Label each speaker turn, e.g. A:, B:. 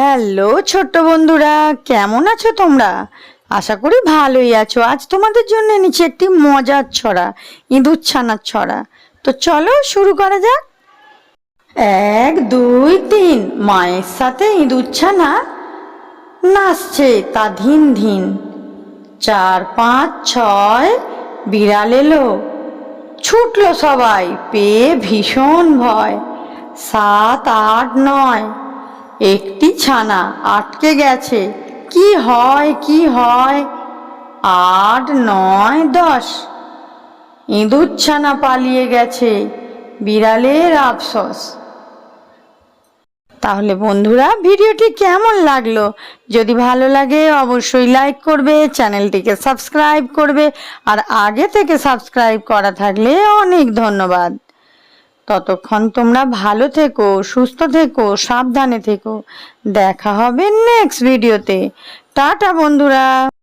A: Hello ছোট্ট বন্ধুরা, কেমন আছো তোমরা? আশা করি ভালোই আছো। আজ তোমাদের জন্য এনেছি একটি মজার ছড়া, ইঁদুর ছানার ছড়া। তো চলো শুরু করা যাক। এক, দুই, তিন। মায়ের সাথে ইঁদুর ছানা নাচছে তা ধিন ধিন। চার, পাঁচ, ছয়, বিড়াল এলো। ছুটলো সবাই, পেয়ে ভীষণ ভয়। সাত, আট, নয়। একটি ছানা আটকে গেছে। কি হয় কি হয়? আট, নয়, দশ। ইঁদুর ছানা পালিয়ে গেছে। বিড়ালের আফসোস। তাহলে বন্ধুরা, ভিডিওটি কেমন লাগল? যদি ভালো লাগে, অবশ্যই লাইক করবে, চ্যানেলটিকে সাবস্ক্রাইব করবে, আর আগে থেকে সাবস্ক্রাইব করা থাকলে অনেক ধন্যবাদ। ততক্ষণ তোমরা ভালো থেকো সুস্থ থেকো সাবধানে থেকো। দেখা হবে নেক্সট ভিডিওতে টাটা বন্ধুরা।